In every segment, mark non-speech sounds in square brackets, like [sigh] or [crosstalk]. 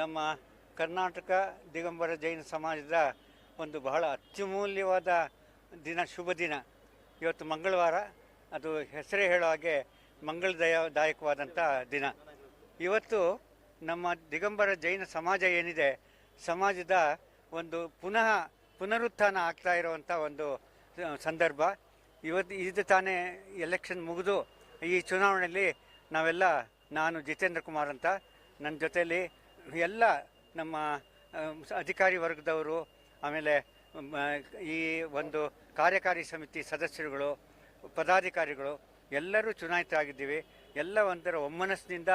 ನಮ್ಮ ಕರ್ನಾಟಕ ದಿಗಂಬರ ಜೈನ ಸಮಾಜದ ಒಂದು ಬಹಳ ಅತ್ಯಮೂಲ್ಯವಾದ ದಿನ, ಶುಭ ದಿನ. ಇವತ್ತು ಮಂಗಳವಾರ. ಅದು ಹೆಸರೇ ಹೇಳೋ ಹಾಗೆ ಮಂಗಳದಯ ದಾಯಕವಾದಂಥ ದಿನ. ಇವತ್ತು ನಮ್ಮ ದಿಗಂಬರ ಜೈನ ಸಮಾಜ ಏನಿದೆ, ಸಮಾಜದ ಒಂದು ಪುನಃ ಪುನರುತ್ಥಾನ ಆಗ್ತಾ ಇರುವಂಥ ಒಂದು ಸಂದರ್ಭ. ಇವತ್ತು ಇದು ತಾನೇ ಎಲೆಕ್ಷನ್ ಮುಗಿದು ಈ ಚುನಾವಣೆಯಲ್ಲಿ ನಾವೆಲ್ಲ, ನಾನು ಜಿತೇಂದ್ರ ಕುಮಾರ್ ಅಂತ ನನ್ನ ಜೊತೆಯಲ್ಲಿ ಎಲ್ಲ ನಮ್ಮ ಅಧಿಕಾರಿ ವರ್ಗದವರು, ಆಮೇಲೆ ಈ ಒಂದು ಕಾರ್ಯಕಾರಿ ಸಮಿತಿ ಸದಸ್ಯರುಗಳು, ಪದಾಧಿಕಾರಿಗಳು, ಎಲ್ಲರೂ ಚುನಾಯಿತರಾಗಿದ್ದೀವಿ ಎಲ್ಲ ಒಂಥರ ಒಮ್ಮನಸ್ಸಿನಿಂದ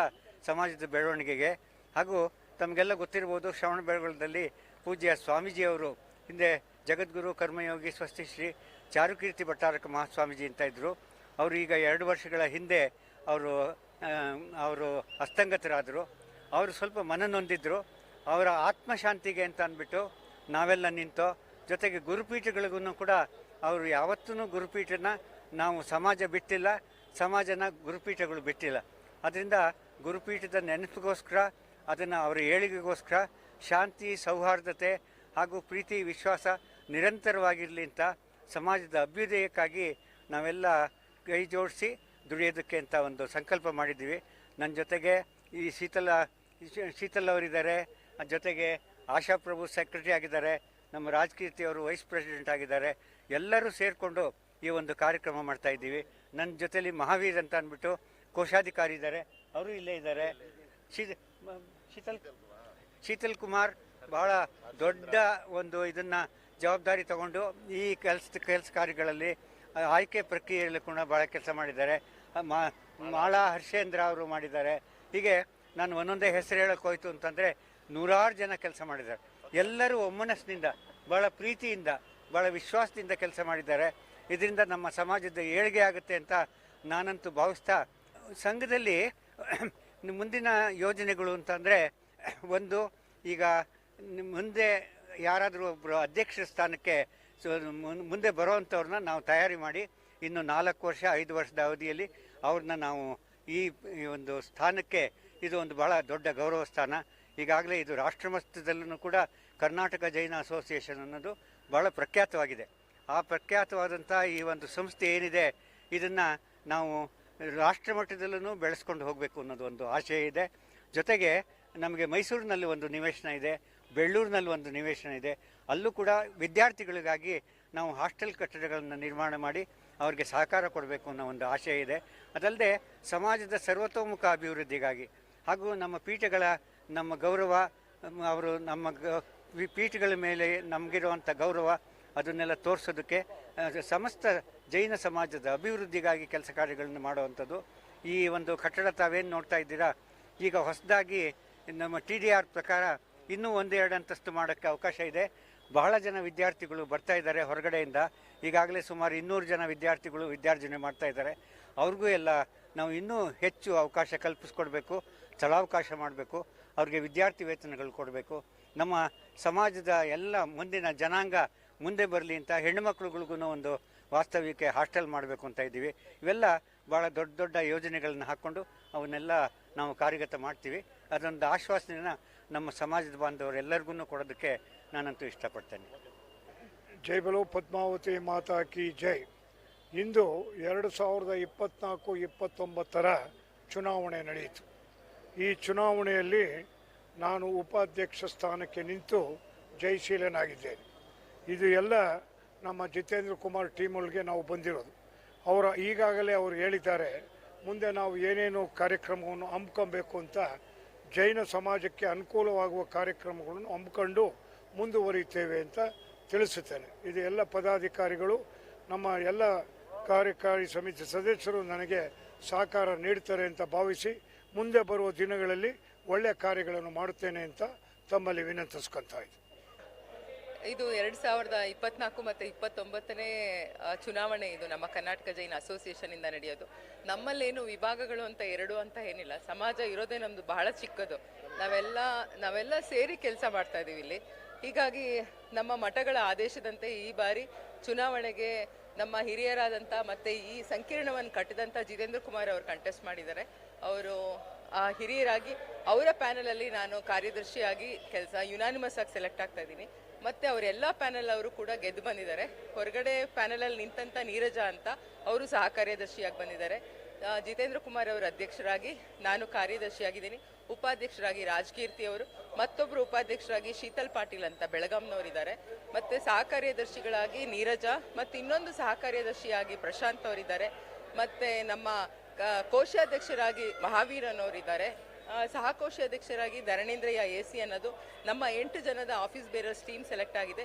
ಸಮಾಜದ ಬೆಳವಣಿಗೆಗೆ. ಹಾಗೂ ತಮಗೆಲ್ಲ ಗೊತ್ತಿರ್ಬೋದು, ಶ್ರವಣ ಬೆಳಗೊಳದಲ್ಲಿ ಪೂಜ್ಯ ಸ್ವಾಮೀಜಿಯವರು, ಹಿಂದೆ ಜಗದ್ಗುರು ಕರ್ಮಯೋಗಿ ಸ್ವಸ್ತಿಶ್ರೀ ಚಾರುಕೀರ್ತಿ ಭಟ್ಟಾರಕ ಮಹಾಸ್ವಾಮೀಜಿ ಅಂತ ಇದ್ದರು ಅವರು ಈಗ ಎರಡು ವರ್ಷಗಳ ಹಿಂದೆ ಅವರು ಅವರು ಹಸ್ತಂಗತರಾದರು ಅವರು ಸ್ವಲ್ಪ ಮನನೊಂದಿದ್ರು ಅವರ ಆತ್ಮಶಾಂತಿಗೆ ಅಂತ ಅಂದ್ಬಿಟ್ಟು ನಾವೆಲ್ಲ ನಿಂತು ಜೊತೆಗೆ ಗುರುಪೀಠಗಳಿಗೂ ಕೂಡ ಅವರು ಯಾವತ್ತೂ ಗುರುಪೀಠನ ನಾವು ಸಮಾಜ ಬಿಟ್ಟಿಲ್ಲ, ಸಮಾಜನ ಗುರುಪೀಠಗಳು ಬಿಟ್ಟಿಲ್ಲ. ಅದರಿಂದ ಗುರುಪೀಠದ ನೆನಪಿಗೋಸ್ಕರ, ಅದನ್ನು ಅವರ ಏಳಿಗೆಗೋಸ್ಕರ ಶಾಂತಿ, ಸೌಹಾರ್ದತೆ ಹಾಗೂ ಪ್ರೀತಿ, ವಿಶ್ವಾಸ ನಿರಂತರವಾಗಿರಲಿ ಅಂತ ಸಮಾಜದ ಅಭ್ಯುದಯಕ್ಕಾಗಿ ನಾವೆಲ್ಲ ಕೈ ಜೋಡಿಸಿ ದುಡಿಯೋದಕ್ಕೆ ಅಂತ ಒಂದು ಸಂಕಲ್ಪ ಮಾಡಿದ್ದೀವಿ. ನನ್ನ ಜೊತೆಗೆ ಈ ಶೀತಲ ಶೀತಲ್ ಅವರಿದ್ದಾರೆ. ಜೊತೆಗೆ ಆಶಾ ಪ್ರಭು ಸೆಕ್ರೆಟರಿ ಆಗಿದ್ದಾರೆ. ನಮ್ಮ ರಾಜಕೀರ್ತಿ ಅವರು ವೈಸ್ ಪ್ರೆಸಿಡೆಂಟ್ ಆಗಿದ್ದಾರೆ. ಎಲ್ಲರೂ ಸೇರಿಕೊಂಡು ಈ ಒಂದು ಕಾರ್ಯಕ್ರಮ ಮಾಡ್ತಾ ಇದ್ದೀವಿ. ನನ್ನ ಜೊತೆಲಿ ಮಹಾವೀರ್ ಅಂತ ಅಂದ್ಬಿಟ್ಟು ಕೋಶಾಧಿಕಾರಿ ಇದ್ದಾರೆ. ಅವರು ಇಲ್ಲೇ ಇದ್ದಾರೆ. ಶೀತ ಶೀತಲ್ ಶೀತಲ್ ಕುಮಾರ್ ಬಹಳ ದೊಡ್ಡ ಒಂದು ಇದನ್ನ ಜವಾಬ್ದಾರಿ ತಗೊಂಡು ಈ ಕೆಲಸ ಕೆಲಸ ಕಾರ್ಯಗಳಲ್ಲಿ ಆಯ್ಕೆ ಪ್ರಕ್ರಿಯೆಯಲ್ಲಿ ಕೂಡ ಭಾಳ ಕೆಲಸ ಮಾಡಿದ್ದಾರೆ. ಮಾಳಾ ಹರ್ಷೇಂದ್ರ ಅವರು ಮಾಡಿದ್ದಾರೆ. ಹೀಗೆ ನಾನು ಒಂದೊಂದೇ ಹೆಸರು ಹೇಳಕ್ಕೆ ಹೋಯ್ತು ಅಂತಂದರೆ ನೂರಾರು ಜನ ಕೆಲಸ ಮಾಡಿದ್ದಾರೆ. ಎಲ್ಲರೂ ಒಮ್ಮನಸ್ಸಿನಿಂದ ಭಾಳ ಪ್ರೀತಿಯಿಂದ ಭಾಳ ವಿಶ್ವಾಸದಿಂದ ಕೆಲಸ ಮಾಡಿದ್ದಾರೆ. ಇದರಿಂದ ನಮ್ಮ ಸಮಾಜದ ಏಳಿಗೆ ಆಗುತ್ತೆ ಅಂತ ನಾನಂತೂ ಭಾವಿಸ್ತಾ, ಸಂಘದಲ್ಲಿ [clears throat] ಮುಂದಿನ ಯೋಜನೆಗಳು ಅಂತಂದರೆ ಒಂದು, ಈಗ ಮುಂದೆ ಯಾರಾದರೂ ಒಬ್ಬರು ಅಧ್ಯಕ್ಷ ಸ್ಥಾನಕ್ಕೆ ಮುಂದೆ ಬರೋವಂಥವ್ರನ್ನ ನಾವು ತಯಾರಿ ಮಾಡಿ, ಇನ್ನು ನಾಲ್ಕು ವರ್ಷ, ಐದು ವರ್ಷದ ಅವಧಿಯಲ್ಲಿ ಅವ್ರನ್ನ ನಾವು ಈ ಒಂದು ಸ್ಥಾನಕ್ಕೆ ಇದು ಒಂದು ಬಹಳ ದೊಡ್ಡ ಗೌರವ ಸ್ಥಾನ. ಈಗಾಗಲೇ ಇದು ರಾಷ್ಟ್ರಮಟ್ಟದಲ್ಲೂ ಕೂಡ ಕರ್ನಾಟಕ ಜೈನ ಅಸೋಸಿಯೇಷನ್ ಅನ್ನೋದು ಬಹಳ ಪ್ರಖ್ಯಾತವಾಗಿದೆ. ಆ ಪ್ರಖ್ಯಾತವಾದಂಥ ಈ ಒಂದು ಸಂಸ್ಥೆ ಏನಿದೆ, ಇದನ್ನು ನಾವು ರಾಷ್ಟ್ರಮಟ್ಟದಲ್ಲೂ ಬೆಳೆಸ್ಕೊಂಡು ಹೋಗಬೇಕು ಅನ್ನೋದು ಒಂದು ಆಶಯ ಇದೆ. ಜೊತೆಗೆ ನಮಗೆ ಮೈಸೂರಿನಲ್ಲಿ ಒಂದು ನಿವೇಶನ ಇದೆ, ಬೆಳ್ಳೂರಿನಲ್ಲಿ ಒಂದು ನಿವೇಶನ ಇದೆ. ಅಲ್ಲೂ ಕೂಡ ವಿದ್ಯಾರ್ಥಿಗಳಿಗಾಗಿ ನಾವು ಹಾಸ್ಟೆಲ್ ಕಟ್ಟಡಗಳನ್ನು ನಿರ್ಮಾಣ ಮಾಡಿ ಅವರಿಗೆ ಸಹಕಾರ ಕೊಡಬೇಕು ಅನ್ನೋ ಒಂದು ಆಶಯ ಇದೆ. ಅದಲ್ಲದೆ ಸಮಾಜದ ಸರ್ವತೋಮುಖ ಅಭಿವೃದ್ಧಿಗಾಗಿ ಹಾಗೂ ನಮ್ಮ ಪೀಠಗಳ ನಮ್ಮ ಗೌರವ ಅವರು ನಮ್ಮ ಪೀಠಗಳ ಮೇಲೆ ನಮಗಿರುವಂಥ ಗೌರವ ಅದನ್ನೆಲ್ಲ ತೋರಿಸೋದಕ್ಕೆ ಸಮಸ್ತ ಜೈನ ಸಮಾಜದ ಅಭಿವೃದ್ಧಿಗಾಗಿ ಕೆಲಸ ಕಾರ್ಯಗಳನ್ನು ಮಾಡುವಂಥದ್ದು. ಈ ಒಂದು ಕಟ್ಟಡ ತಾವೇನು ನೋಡ್ತಾ ಇದ್ದೀರಾ? ಈಗ ಹೊಸದಾಗಿ ನಮ್ಮ ಟಿ ಡಿ ಆರ್ ಪ್ರಕಾರ ಇನ್ನೂ ಒಂದೆರಡು ಅಂತಸ್ತು ಮಾಡೋಕ್ಕೆ ಅವಕಾಶ ಇದೆ. ಬಹಳ ಜನ ವಿದ್ಯಾರ್ಥಿಗಳು ಬರ್ತಾ ಇದ್ದಾರೆ ಹೊರಗಡೆಯಿಂದ. ಈಗಾಗಲೇ ಸುಮಾರು ಇನ್ನೂರು ಜನ ವಿದ್ಯಾರ್ಥಿಗಳು ವಿದ್ಯಾರ್ಜನೆ ಮಾಡ್ತಾ ಇದ್ದಾರೆ. ಅವ್ರಿಗೂ ಎಲ್ಲ ನಾವು ಇನ್ನೂ ಹೆಚ್ಚು ಅವಕಾಶ ಕಲ್ಪಿಸ್ಕೊಡ್ಬೇಕು. ಸ್ಥಳಾವಕಾಶ ಮಾಡಬೇಕು, ಅವ್ರಿಗೆ ವಿದ್ಯಾರ್ಥಿ ವೇತನಗಳು ಕೊಡಬೇಕು. ನಮ್ಮ ಸಮಾಜದ ಎಲ್ಲ ಮುಂದಿನ ಜನಾಂಗ ಮುಂದೆ ಬರಲಿ ಅಂತ ಹೆಣ್ಣುಮಕ್ಳುಗಳಿಗೂ ಒಂದು ವಾಸ್ತವಿಕ ಹಾಸ್ಟೆಲ್ ಮಾಡಬೇಕು ಅಂತ ಇದ್ದೀವಿ. ಇವೆಲ್ಲ ಭಾಳ ದೊಡ್ಡ ದೊಡ್ಡ ಯೋಜನೆಗಳನ್ನು ಹಾಕ್ಕೊಂಡು ಅವನ್ನೆಲ್ಲ ನಾವು ಕಾರ್ಯಗತ ಮಾಡ್ತೀವಿ. ಅದೊಂದು ಆಶ್ವಾಸನೆನ ನಮ್ಮ ಸಮಾಜದ ಬಾಂಧವರೆಲ್ಲರಿಗೂ ಕೊಡೋದಕ್ಕೆ ನಾನಂತೂ ಇಷ್ಟಪಡ್ತೇನೆ. ಜೈ ಬಲೋ ಪದ್ಮಾವತಿ ಮಾತಾ ಕಿ ಜೈ. ಇಂದು ಎರಡು ಸಾವಿರದ ಇಪ್ಪತ್ನಾಲ್ಕು, ಇಪ್ಪತ್ತೊಂಬತ್ತರ ಚುನಾವಣೆ ನಡೆಯಿತು. ಈ ಚುನಾವಣೆಯಲ್ಲಿ ನಾನು ಉಪಾಧ್ಯಕ್ಷ ಸ್ಥಾನಕ್ಕೆ ನಿಂತು ಜಯಶೀಲನಾಗಿದ್ದೇನೆ. ಇದು ಎಲ್ಲ ನಮ್ಮ ಜಿತೇಂದ್ರ ಕುಮಾರ್ ಟೀಮೊಳಗೆ ನಾವು ಬಂದಿರೋದು. ಅವರ ಈಗಾಗಲೇ ಅವರು ಹೇಳಿದ್ದಾರೆ, ಮುಂದೆ ನಾವು ಏನೇನು ಕಾರ್ಯಕ್ರಮವನ್ನು ಹಮ್ಮಿಕೊಬೇಕು ಅಂತ ಜೈನ ಸಮಾಜಕ್ಕೆ ಅನುಕೂಲವಾಗುವ ಕಾರ್ಯಕ್ರಮಗಳನ್ನು ಹಮ್ಮಿಕೊಂಡು ಮುಂದುವರಿಯುತ್ತೇವೆ ಅಂತ ತಿಳಿಸುತ್ತೇನೆ. ಇದು ಎಲ್ಲ ಪದಾಧಿಕಾರಿಗಳು, ನಮ್ಮ ಎಲ್ಲ ಕಾರ್ಯಕಾರಿ ಸಮಿತಿ ಸದಸ್ಯರು ನನಗೆ ಸಹಕಾರ ನೀಡ್ತಾರೆ ಅಂತ ಭಾವಿಸಿ ಮುಂದೆ ಬರುವ ದಿನಗಳಲ್ಲಿ ಒಳ್ಳೆಯ ಕಾರ್ಯಗಳನ್ನು ಮಾಡುತ್ತೇನೆ ಅಂತ ತಮ್ಮಲ್ಲಿ ವಿನಂತಿಸ್ಕೊತಾ ಇದು ಎರಡು ಸಾವಿರದ ಇಪ್ಪತ್ನಾಲ್ಕು ಮತ್ತು ಇಪ್ಪತ್ತೊಂಬತ್ತನೇ ಚುನಾವಣೆ ಇದು ನಮ್ಮ ಕರ್ನಾಟಕ ಜೈನ್ ಅಸೋಸಿಯೇಷನ್ ಇಂದ ನಡೆಯೋದು. ನಮ್ಮಲ್ಲೇನು ವಿಭಾಗಗಳು ಅಂತ ಎರಡು ಅಂತ ಏನಿಲ್ಲ. ಸಮಾಜ ಇರೋದೇ ನಮ್ದು ಬಹಳ ಚಿಕ್ಕದು. ನಾವೆಲ್ಲ ನಾವೆಲ್ಲ ಸೇರಿ ಕೆಲಸ ಮಾಡ್ತಾ ಇದೀವಿ ಇಲ್ಲಿ. ಹೀಗಾಗಿ ನಮ್ಮ ಮಠಗಳ ಆದೇಶದಂತೆ ಈ ಬಾರಿ ಚುನಾವಣೆಗೆ ನಮ್ಮ ಹಿರಿಯರಾದಂಥ ಮತ್ತೆ ಈ ಸಂಕೀರ್ಣವನ್ನು ಕಟ್ಟಿದಂಥ ಜಿತೇಂದ್ರ ಕುಮಾರ್ ಅವರು ಕಂಟೆಸ್ಟ್ ಮಾಡಿದ್ದಾರೆ. ಅವರು ಹಿರಿಯರಾಗಿ ಅವರ ಪ್ಯಾನಲಲ್ಲಿ ನಾನು ಕಾರ್ಯದರ್ಶಿಯಾಗಿ ಕೆಲಸ ಯುನಾನಿಮಸ್ ಆಗಿ ಸೆಲೆಕ್ಟ್ ಆಗ್ತಾ ಇದ್ದೀನಿ. ಮತ್ತೆ ಅವರೆಲ್ಲ ಪ್ಯಾನಲ್ ಅವರು ಕೂಡ ಗೆದ್ದು ಬಂದಿದ್ದಾರೆ. ಹೊರಗಡೆ ಪ್ಯಾನಲಲ್ಲಿ ನಿಂತಂತ ನೀರಜ ಅಂತ ಅವರು ಸಹ ಕಾರ್ಯದರ್ಶಿಯಾಗಿ ಬಂದಿದ್ದಾರೆ. ಜಿತೇಂದ್ರ ಕುಮಾರ್ ಅವರ ಅಧ್ಯಕ್ಷರಾಗಿ ನಾನು ಕಾರ್ಯದರ್ಶಿಯಾಗಿದ್ದೀನಿ. ಉಪಾಧ್ಯಕ್ಷರಾಗಿ ರಾಜಕೀರ್ತಿ ಅವರು ಮತ್ತೊಬ್ಬರು ಉಪಾಧ್ಯಕ್ಷರಾಗಿ ಶೀತಲ್ ಪಾಟೀಲ್ ಅಂತ ಬೆಳಗಾಂನವರಿದ್ದಾರೆ. ಮತ್ತೆ ಸಹ ಕಾರ್ಯದರ್ಶಿಗಳಾಗಿ ನೀರಜ ಮತ್ತು ಇನ್ನೊಂದು ಸಹ ಕಾರ್ಯದರ್ಶಿಯಾಗಿ ಪ್ರಶಾಂತ್ ಅವರಿದ್ದಾರೆ. ಮತ್ತೆ ನಮ್ಮ ಕೋಶಾಧ್ಯಕ್ಷರಾಗಿ ಮಹಾವೀರನ್ ಅವರಿದ್ದಾರೆ ಆ, ಸಹ ಕೋಶಾಧ್ಯಕ್ಷರಾಗಿ ಧರಣೇಂದ್ರಯ್ಯ ಎ ಸಿ ಅನ್ನೋದು ನಮ್ಮ ಎಂಟು ಜನದ ಆಫೀಸ್ ಬೇರರ್ಸ್ ಟೀಮ್ ಸೆಲೆಕ್ಟ್ ಆಗಿದೆ.